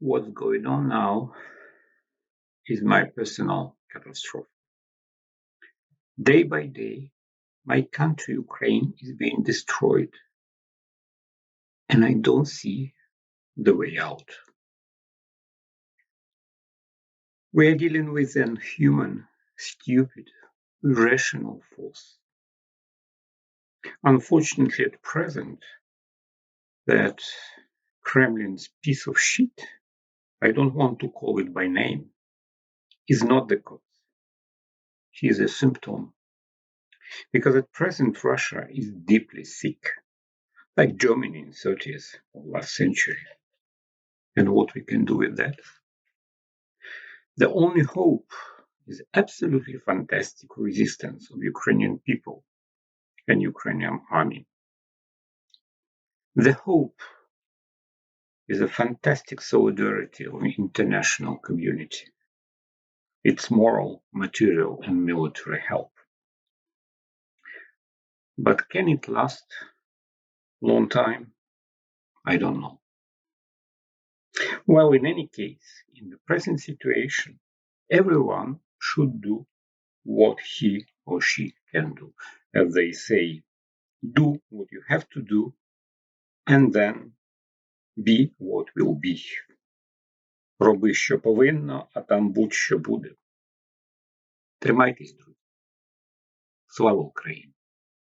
what's going on now is my personal catastrophe. Day by day, my country, Ukraine, is being destroyed, and I don't see the way out. We are dealing with an human, stupid, irrational force. Unfortunately, at present, that Kremlin's piece of shit, I don't want to call it by name, is not the cause. He is a symptom. Because at present Russia is deeply sick, like Germany in 30th of last century. And what we can do with that? The only hope is absolutely fantastic resistance of Ukrainian people and Ukrainian army. The hope is a fantastic solidarity of international community. Its moral, material, and military help. But can it last long time? I don't know. Well, in any case, in the present situation, everyone should do what he or she can do. As they say, do what you have to do, and then be what will be. Роби, що повинно, а там будь-що буде. Тримайтесь, друзі. Слава Україні!